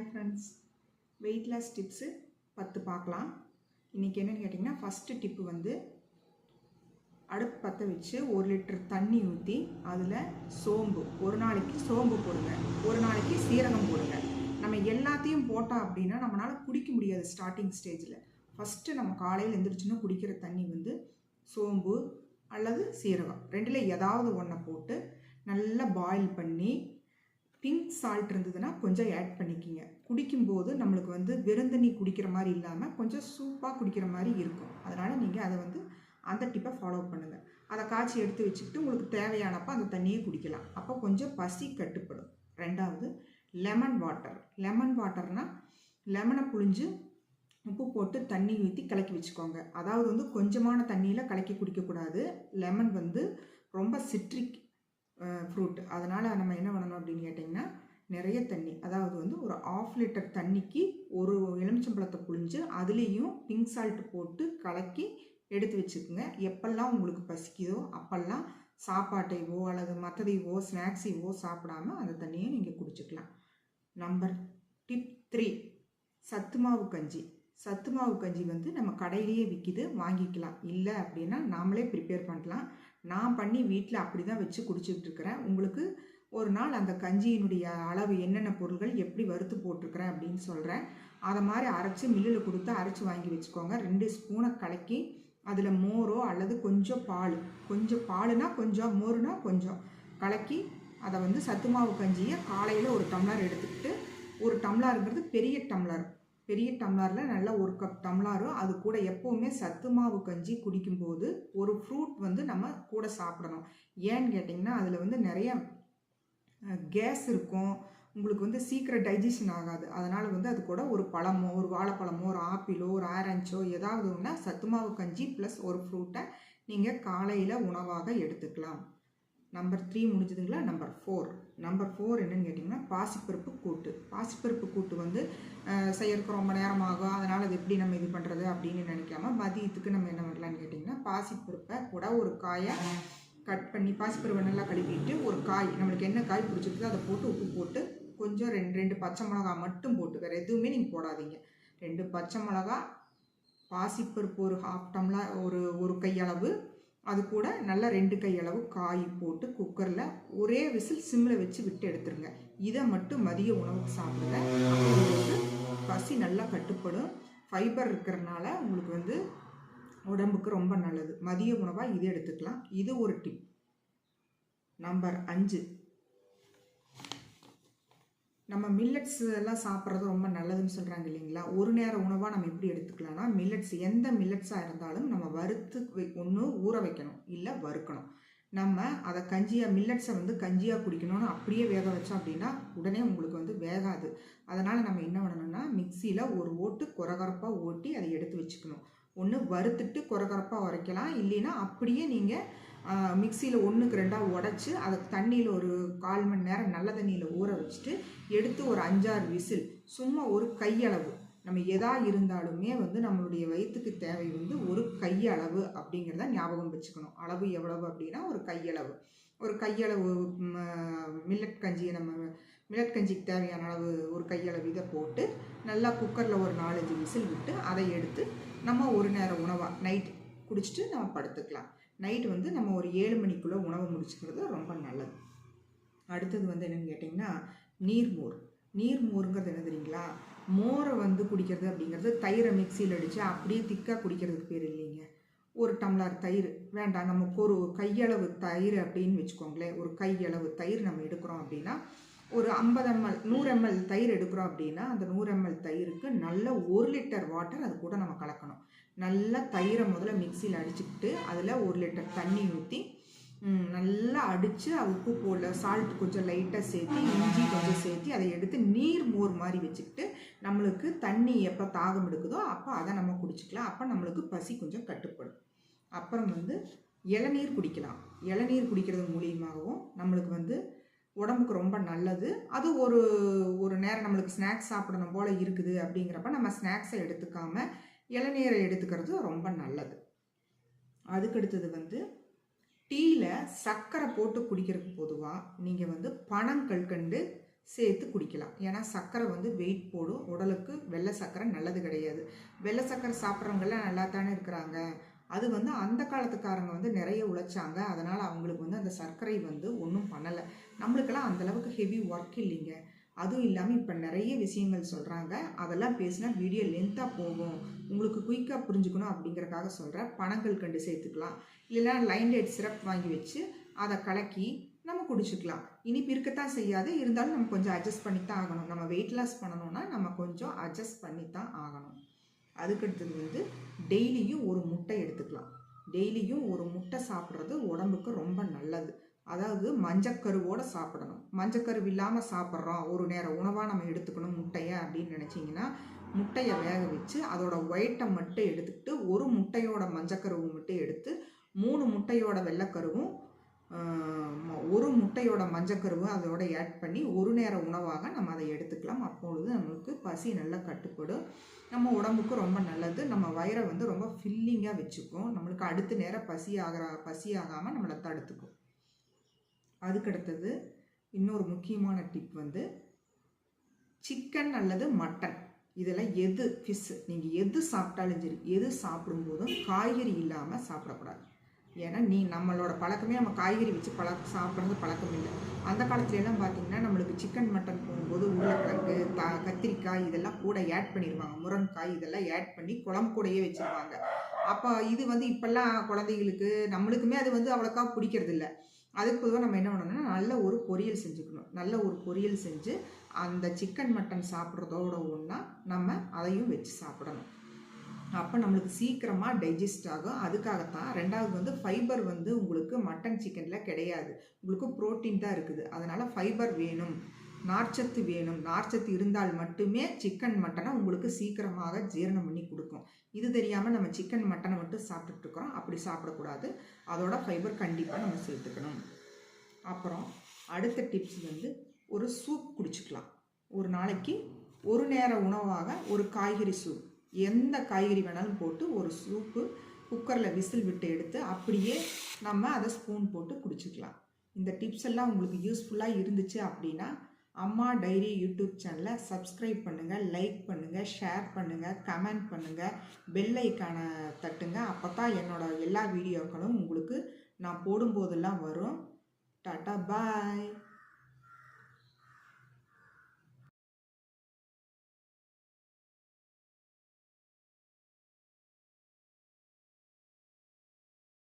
Hi friends weight loss tips பத்து பார்க்கலாம். இன்றைக்கி என்னென்னு கேட்டிங்கன்னா ஃபஸ்ட்டு டிப்பு வந்து அடுப்பு பற்ற வச்சு ஒரு லிட்டர் தண்ணி ஊற்றி அதில் சோம்பு. ஒரு நாளைக்கு சோம்பு போடுங்க. ஒரு நாளைக்கு சீரகம் போடுங்க. நம்ம எல்லாத்தையும் போட்டால் அப்படின்னா நம்மளால் குடிக்க முடியாது ஸ்டார்டிங் ஸ்டேஜில் ஃபஸ்ட்டு நம்ம காலையில் எழுந்திரிச்சுன்னா குடிக்கிற தண்ணி வந்து சோம்பு அல்லது சீரகம். ரெண்டில் ஏதாவது ஒன்றை போட்டு நல்லா பாயில் பண்ணி பிங்க் சால்ட் இருந்ததுன்னா கொஞ்சம் ஆட் பண்ணிக்கிங்க. குடிக்கும்போது நம்மளுக்கு வந்து வெறுந்தண்ணி குடிக்கிற மாதிரி இல்லாமல் கொஞ்சம் சூப்பாக குடிக்கிற மாதிரி இருக்கும். அதனால் நீங்கள் அதை வந்து அந்த டிப்பை ஃபாலோ பண்ணுங்கள் அதை காய்ச்சி எடுத்து வச்சுக்கிட்டு உங்களுக்கு தேவையானப்போ அந்த தண்ணியை குடிக்கலாம். அப்போ கொஞ்சம் பசி கட்டுப்படும். ரெண்டாவது லெமன் வாட்டர் லெமன் வாட்டர்னால் லெமனை புழிஞ்சு உப்பு போட்டு தண்ணி ஊற்றி கலக்கி வச்சுக்கோங்க. அதாவது வந்து கொஞ்சமான தண்ணியில் கலக்கி குடிக்கக்கூடாது. லெமன் வந்து ரொம்ப சிட்ரிக் ஃப்ரூட் அதனால் நம்ம என்ன பண்ணணும் அப்படின்னு கேட்டிங்கன்னா நிறைய தண்ணி. அதாவது வந்து ஒரு ஆஃப் லிட்டர் தண்ணிக்கு ஒரு எலுமிச்சம்பழத்தை புழிஞ்சு அதுலேயும் பிங்க் சால்ட் போட்டு கலக்கி எடுத்து வச்சுக்கோங்க. எப்பெல்லாம் உங்களுக்கு பசிக்குதோ அப்பெல்லாம் சாப்பாட்டைவோ அல்லது மற்றதையவோ ஸ்நாக்ஸையவோ சாப்பிடாம அந்த தண்ணியை நீங்கள் குடிச்சுக்கலாம். நம்பர் டிப் த்ரீ சத்து மாவு கஞ்சி. சத்து மாவு கஞ்சி வந்து நம்ம கடையிலேயே விற்கிது வாங்கிக்கலாம். இல்லை அப்படின்னா நாமளே ப்ரிப்பேர் பண்ணலாம். நான் பண்ணி வீட்டில் அப்படி தான் வச்சு குடிச்சிக்கிட்டு இருக்கிறேன் உங்களுக்கு ஒரு நாள் அந்த கஞ்சியினுடைய அளவு என்னென்ன பொருள்கள் எப்படி வறுத்து போட்டிருக்கிறேன் அப்படின்னு சொல்கிறேன் அதை மாதிரி அரைச்சி மில்லில் கொடுத்து அரைச்சி வாங்கி வச்சுக்கோங்க. ரெண்டு ஸ்பூனை கலக்கி அதில் மோரோ அல்லது கொஞ்சம் பால் கொஞ்சம் பாலுனா கொஞ்சம் மோருனா கொஞ்சம் கலக்கி அதை வந்து சத்து மாவு கஞ்சியை காலையில் ஒரு டம்ளர் எடுத்துக்கிட்டு ஒரு டம்ளருங்கிறது பெரிய டம்ளர். பெரிய டம்ளரில் நல்லா ஒரு கப் டம்ளாரும் அது கூட எப்போவுமே சத்து மாவு கஞ்சி குடிக்கும்போது ஒரு ஃப்ரூட் வந்து நம்ம கூட சாப்பிடணும். ஏன்னு கேட்டிங்கன்னா அதில் வந்து நிறைய கேஸ் இருக்கும். உங்களுக்கு வந்து சீக்கிரம் டைஜஷன் ஆகாது. அதனால் வந்து அது கூட ஒரு பழமோ ஒரு வாழைப்பழமோ ஒரு ஆப்பிளோ ஒரு ஆரஞ்சோ ஏதாவது ஒன்றா சத்து மாவு கஞ்சி ப்ளஸ் ஒரு ஃப்ரூட்டை நீங்கள் காலையில் உணவாக எடுத்துக்கலாம். நம்பர் த்ரீ முடிஞ்சதுங்களா? நம்பர் ஃபோர் நம்பர் ஃபோர் என்னன்னு கேட்டிங்கன்னா பாசிப்பருப்பு கூட்டு. பாசிப்பருப்பு கூட்டு வந்து செய்யறதுக்கு ரொம்ப நேரம் ஆகும் அதனால் அது எப்படி நம்ம இது பண்ணுறது அப்படின்னு நினைக்காம மதியத்துக்கு நம்ம என்ன பண்ணலான்னு கேட்டிங்கன்னா பாசிப்பருப்பை கூட ஒரு காயை கட் பண்ணி பாசிப்பருப்பை நல்லா கழுவிட்டு ஒரு காய் நம்மளுக்கு என்ன காய் பிடிச்சிருக்குதோ அதை போட்டு உப்பு போட்டு கொஞ்சம் ரெண்டு ரெண்டு பச்சை மிளகா மட்டும் போட்டு வேறு எதுவுமே நீங்கள் போடாதீங்க. ரெண்டு பச்சை மிளகா பாசிப்பருப்பு ஒரு ஹாஃப் டம்ளர் ஒரு ஒரு கையளவு அது கூட நல்லா ரெண்டு கையளவு காய் போட்டு குக்கரில் ஒரே விசில் சிம்மில் வச்சு விட்டு எடுத்துருங்க. இதை மட்டும் மதிய உணவுக்கு சாப்பிடுங்க. உங்களுக்கு பசி நல்லா கட்டுப்படும். ஃபைபர் இருக்கிறனால உங்களுக்கு வந்து உடம்புக்கு ரொம்ப நல்லது. மதிய உணவாக இது எடுத்துக்கலாம். இது ஒரு டிப் நம்பர் அஞ்சு. நம்ம மில்லட்ஸ் எல்லாம் சாப்பிட்றது ரொம்ப நல்லதுன்னு சொல்கிறாங்க இல்லைங்களா? ஒரு நேர உணவாக நம்ம எப்படி எடுத்துக்கலாம்னா மில்லட்ஸ் எந்த மில்லட்ஸாக இருந்தாலும் நம்ம வறுத்து ஒன்று ஊற வைக்கணும் இல்லை வறுக்கணும். நம்ம அதை கஞ்சியாக மில்லட்ஸை வந்து கஞ்சியாக குடிக்கணும்னு அப்படியே வேக வச்சோம் அப்படின்னா உடனே உங்களுக்கு வந்து வேகாது. அதனால் நம்ம என்ன பண்ணணும்னா மிக்சியில் ஒரு ஓட்டு குறகரப்பாக ஓட்டி அதை எடுத்து வச்சுக்கணும். ஒன்று வறுத்துட்டு குறகரப்பாக உரைக்கலாம் இல்லைன்னா அப்படியே நீங்கள் மிக்சியில் ஒன்றுக்கு ரெண்டாக உடச்சி அதை தண்ணியில் ஒரு கால் மணி நேரம் நல்ல தண்ணியில் ஊற வச்சுட்டு எடுத்து ஒரு அஞ்சாறு விசில் சும்மா ஒரு கையளவு. நம்ம எதா இருந்தாலுமே வந்து நம்மளுடைய வயிற்றுக்கு தேவை வந்து ஒரு கையளவு அப்படிங்கிறத ஞாபகம் வச்சுக்கணும். அளவு எவ்வளவு அப்படின்னா ஒரு கையளவு. ஒரு கையளவு மில்லட் கஞ்சியை நம்ம மில்லட் கஞ்சிக்கு தேவையான அளவு ஒரு கையளவு இதை போட்டு நல்லா குக்கரில் ஒரு நாலஞ்சு விசில் விட்டு அதை எடுத்து நம்ம ஒரு நேரம் உணவாக நைட் குடிச்சிட்டு நம்ம படுத்துக்கலாம். நைட் வந்து நம்ம ஒரு ஏழு மணிக்குள்ளே உணவு முடிச்சுக்கிறது ரொம்ப நல்லது. அடுத்தது வந்து என்னென்னு கேட்டிங்கன்னா நீர்மோர் நீர்மோருங்கிறது என்ன தெரியுங்களா? மோரை வந்து குடிக்கிறது அப்படிங்கிறது தயிரை மிக்சியில் அடித்து அப்படியே திக்காக குடிக்கிறதுக்கு பேர் இல்லைங்க. ஒரு டம்ளர் தயிர் வேண்டாம் நமக்கு ஒரு கையளவு தயிர் அப்படின்னு வச்சுக்கோங்களேன். ஒரு கையளவு தயிர் நம்ம எடுக்கிறோம் அப்படின்னா ஒரு ஐம்பது எம்எல் நூறு எம்எல் தயிர் எடுக்கிறோம் அப்படின்னா அந்த நூறு எம்எல் தயிருக்கு நல்ல ஒரு லிட்டர் வாட்டர் அது கூட நம்ம கலக்கணும். நல்லா தயிரை முதல்ல மிக்சியில் அடிச்சுக்கிட்டு அதில் ஒரு லிட்டர் தண்ணி ஊற்றி நல்லா அடித்து அது உப்பு போடல சால்ட் கொஞ்சம் லைட்டாக சேர்த்து இஞ்சி கொஞ்சம் சேர்த்து அதை எடுத்து நீர் மோர் மாதிரி வச்சுக்கிட்டு நம்மளுக்கு தண்ணி எப்போ தாகம் எடுக்குதோ அப்போ அதை நம்ம குடிச்சிக்கலாம். அப்போ நம்மளுக்கு பசி கொஞ்சம் கட்டுப்படும். அப்புறம் வந்து இளநீர் குடிக்கலாம். இளநீர் குடிக்கிறது மூலியமாகவும் நம்மளுக்கு வந்து உடம்புக்கு ரொம்ப நல்லது. அது ஒரு ஒரு நேரம் நம்மளுக்கு ஸ்நாக்ஸ் சாப்பிடணும் போல் இருக்குது அப்படிங்கிறப்ப நம்ம ஸ்நாக்ஸை எடுத்துக்காமல் இளநீரை எடுத்துக்கிறது ரொம்ப நல்லது. அதுக்கடுத்தது வந்து டீயில் சர்க்கரை போட்டு குடிக்கிறதுக்கு பொதுவாக நீங்கள் வந்து பனங்கற்கண்டு சேர்த்து குடிக்கலாம். ஏன்னா சர்க்கரை வந்து வெயிட் போடும். உடலுக்கு வெள்ளை சர்க்கரை நல்லது கிடையாது. வெள்ளை சர்க்கரை சாப்பிட்றவங்கெல்லாம் நல்லா தானே இருக்கிறாங்க. அது வந்து அந்த காலத்துக்காரங்க வந்து நிறைய உழைச்சாங்க. அதனால் அவங்களுக்கு வந்து அந்த சர்க்கரை வந்து ஒன்றும் பண்ணலை. நம்மளுக்கெல்லாம் அந்தளவுக்கு ஹெவி ஒர்க் இல்லைங்க. அதுவும் இல்லாமல் இப்போ நிறைய விஷயங்கள் சொல்கிறாங்க அதெல்லாம் பேசினா வீடியோ லென்த்தாக போகும். உங்களுக்கு குயிக்காக புரிஞ்சுக்கணும் அப்படிங்கிறக்காக சொல்கிறேன் பணங்கள் கண்டு சேர்த்துக்கலாம். இல்லைன்னா லைன் டேட் சிரப் வாங்கி வச்சு அதை கலக்கி நம்ம குடிச்சுக்கலாம். இனிப்பு இருக்கத்தான் செய்யாது. இருந்தாலும் நம்ம கொஞ்சம் அட்ஜஸ்ட் பண்ணி தான் ஆகணும். நம்ம வெயிட் லாஸ் பண்ணணும்னா நம்ம கொஞ்சம் அட்ஜஸ்ட் பண்ணி தான் ஆகணும். அதுக்கடுத்தது வந்து டெய்லியும் ஒரு முட்டை எடுத்துக்கலாம். டெய்லியும் ஒரு முட்டை சாப்பிட்றது உடம்புக்கு ரொம்ப நல்லது. அதாவது மஞ்சக்கருவோடு சாப்பிடணும். மஞ்சக்கருவு இல்லாமல் சாப்பிட்றோம். ஒரு நேரம் உணவாக நம்ம எடுத்துக்கணும் முட்டையை அப்படின்னு நினச்சிங்கன்னா முட்டையை வேக வச்சு அதோட ஒயிட்டை மட்டும் எடுத்துக்கிட்டு ஒரு முட்டையோட மஞ்சக்கருவு மட்டும் எடுத்து மூணு முட்டையோட வெள்ளைக்கருவும் ஒரு முட்டையோட மஞ்சக்கருவும் அதோட ஆட் பண்ணி ஒரு நேர உணவாக நம்ம அதை எடுத்துக்கலாம். அப்பொழுது நம்மளுக்கு பசி நல்லா கட்டுப்படும். நம்ம உடம்புக்கு ரொம்ப நல்லது. நம்ம வயிறை வந்து ரொம்ப ஃபில்லிங்காக வச்சுக்கும். நம்மளுக்கு அடுத்த நேரம் பசி ஆகிற பசி ஆகாமல் நம்மளை தடுத்துக்கும். அதுக்கடுத்தது இன்னொரு முக்கியமான டிப் வந்து சிக்கன் அல்லது மட்டன் இதில் எது ஃபிஷ்ஷு நீங்கள் எது சாப்பிட்டாலும் சரி எது சாப்பிடும்போதும் காய்கறி இல்லாமல் சாப்பிடக்கூடாது. ஏன்னா நீ நம்மளோட பழக்கமே நம்ம காய்கறி வச்சு பழக்க சாப்பிட்றது பழக்கம் இல்லை. அந்த காலத்துலலாம் பார்த்திங்கன்னா நம்மளுக்கு சிக்கன் மட்டன் போகும்போது உருளைக்கிழங்கு த கத்திரிக்காய் இதெல்லாம் கூட ஆட் பண்ணிடுவாங்க முருங்கக்காய் இதெல்லாம் ஆட் பண்ணி குழம்பு கூடயே வச்சுருவாங்க. அப்போ இது வந்து இப்போல்லாம் குழந்தைகளுக்கு நம்மளுக்குமே அது வந்து அவ்வளோக்கா பிடிக்கிறது இல்லை அதுக்கு பொதுவாக நம்ம என்ன பண்ணணும்னா நல்ல ஒரு பொரியல் செஞ்சுக்கணும். நல்ல ஒரு பொரியல் செஞ்சு அந்த சிக்கன் மட்டன் சாப்பிட்றதோட ஒன்றா நம்ம அதையும் வச்சு சாப்பிடணும். அப்போ நம்மளுக்கு சீக்கிரமாக டைஜஸ்ட் ஆகும். அதுக்காகத்தான் ரெண்டாவது வந்து ஃபைபர் வந்து உங்களுக்கு மட்டன் சிக்கனில் கிடையாது. உங்களுக்கு புரோட்டீன் தான் இருக்குது. அதனால் ஃபைபர் வேணும். நார்ச்சத்து வேணும். நார்ச்சத்து இருந்தால் மட்டுமே சிக்கன் மட்டனை உங்களுக்கு சீக்கிரமாக ஜீரணம் பண்ணி கொடுக்கும். இது தெரியாமல் நம்ம சிக்கன் மட்டனை மட்டும் சாப்பிட்டுட்டுருக்கோம். அப்படி சாப்பிடக்கூடாது. அதோட ஃபைபர் கண்டிப்பாக நம்ம சேர்த்துக்கணும். அப்புறம் அடுத்த டிப்ஸ் வந்து ஒரு சூப் குடிச்சுக்கலாம். ஒரு நாளைக்கு ஒரு நேர உணவாக ஒரு காய்கறி சூப் எந்த காய்கறி வேணாலும் போட்டு ஒரு சூப்பு குக்கரில் விசில் விட்டு எடுத்து அப்படியே நம்ம அதை ஸ்பூன் போட்டு குடிச்சுக்கலாம். இந்த டிப்ஸ் எல்லாம் உங்களுக்கு யூஸ்ஃபுல்லாக இருந்துச்சு அப்படின்னா அம்மா டைரி யூடியூப் சேனலை சப்ஸ்கிரைப் பண்ணுங்கள் லைக் பண்ணுங்கள் ஷேர் பண்ணுங்கள் கமெண்ட் பண்ணுங்கள் பெல் ஐக்கானை தட்டுங்க. அப்போ தான் என்னோட எல்லா வீடியோக்களும் உங்களுக்கு நான் போடும்போதெல்லாம் வரும். டாட்டா பாய்